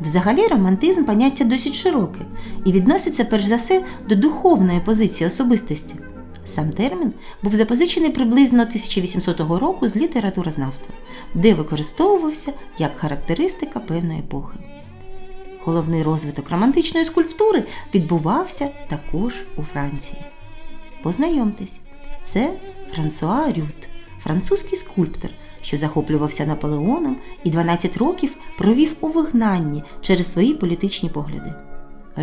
Взагалі романтизм поняття досить широке і відноситься перш за все до духовної позиції особистості. Сам термін був запозичений приблизно 1800 року з літературознавства, де використовувався як характеристика певної епохи. Головний розвиток романтичної скульптури відбувався також у Франції. Познайомтесь, це Франсуа Рют, французький скульптор, що захоплювався Наполеоном і 12 років провів у вигнанні через свої політичні погляди.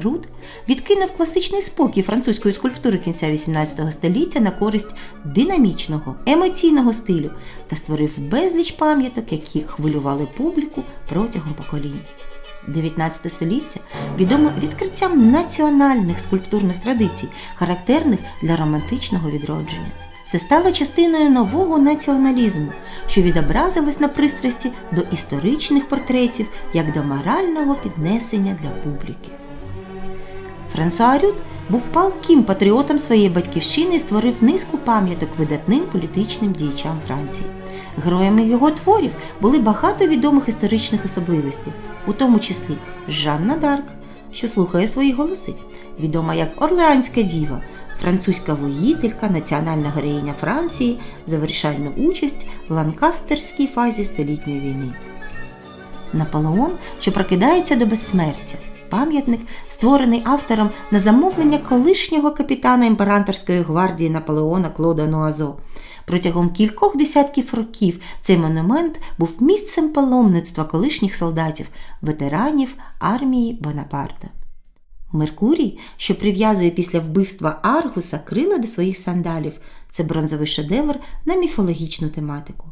Рут відкинув класичний спокій французької скульптури кінця XVIII століття на користь динамічного, емоційного стилю та створив безліч пам'яток, які хвилювали публіку протягом поколінь. 19 століття відомо відкриттям національних скульптурних традицій, характерних для романтичного відродження. Це стало частиною нового націоналізму, що відобразилось на пристрасті до історичних портретів як до морального піднесення для публіки. Франсуа Рют був палким патріотом своєї батьківщини і створив низку пам'яток видатним політичним діячам Франції. Героями його творів були багато відомих історичних особливостей, у тому числі Жанна Дарк, що слухає свої голоси, відома як Орлеанська діва, французька воїтелька, національна героїня Франції за вирішальну участь в ланкастерській фазі столітньої війни. Наполеон, що прокидається до безсмертя. Пам'ятник, створений автором на замовлення колишнього капітана імператорської гвардії Наполеона Клода Нуазо. Протягом кількох десятків років цей монумент був місцем паломництва колишніх солдатів, ветеранів армії Бонапарта. Меркурій, що прив'язує після вбивства Аргуса крила до своїх сандалів, це бронзовий шедевр на міфологічну тематику.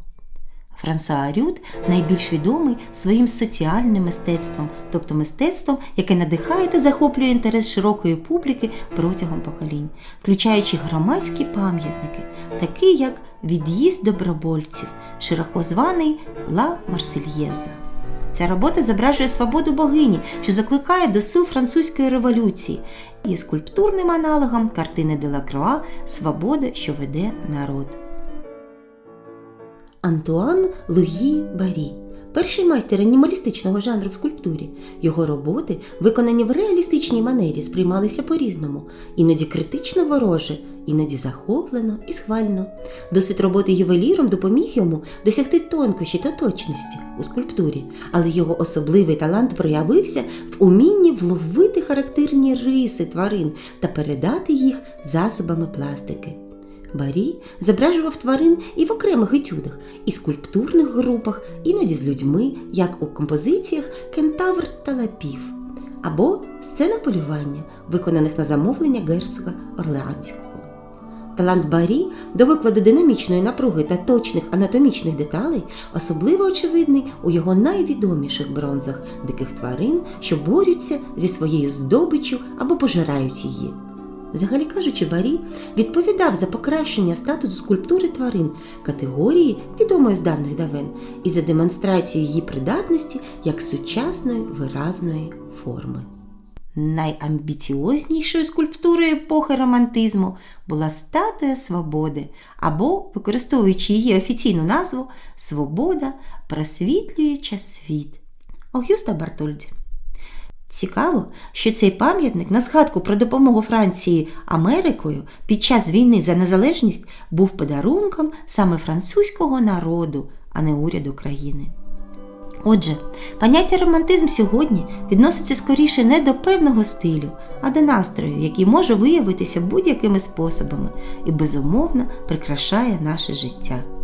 Франсуа Рют найбільш відомий своїм соціальним мистецтвом, тобто мистецтвом, яке надихає та захоплює інтерес широкої публіки протягом поколінь, включаючи громадські пам'ятники, такі як Від'їзд добровольців, широко званий Ла Марсельєза. Ця робота зображує свободу богині, що закликає до сил французької революції, і скульптурним аналогом картини Делакроа Свобода, що веде народ. Антуан Луї Барі перший майстер анімалістичного жанру в скульптурі. Його роботи, виконані в реалістичній манері, сприймалися по-різному, іноді критично вороже, іноді захоплено і схвально. Досвід роботи ювеліром допоміг йому досягти тонкощі та точності у скульптурі, але його особливий талант проявився в умінні вловити характерні риси тварин та передати їх засобами пластики. Барі зображував тварин і в окремих етюдах, і скульптурних групах, іноді з людьми, як у композиціях Кентавр та Лапів, або сценах полювання, виконаних на замовлення герцога Орлеанського. Талант Барі до викладу динамічної напруги та точних анатомічних деталей особливо очевидний у його найвідоміших бронзах диких тварин, що борються зі своєю здобиччю або пожирають її. Взагалі кажучи, Барі відповідав за покращення статусу скульптури тварин категорії, відомої з давних давен, і за демонстрацію її придатності як сучасної виразної форми. Найамбіціознішою скульптурою епохи романтизму була статуя свободи, або, використовуючи її офіційну назву Свобода, просвітлююча світ Огюста Бартольді. Цікаво, що цей пам'ятник на згадку про допомогу Франції Америкою під час війни за незалежність був подарунком саме французького народу, а не уряду країни. Отже, поняття романтизм сьогодні відноситься скоріше не до певного стилю, а до настрою, який може виявитися будь-якими способами і безумовно прикрашає наше життя.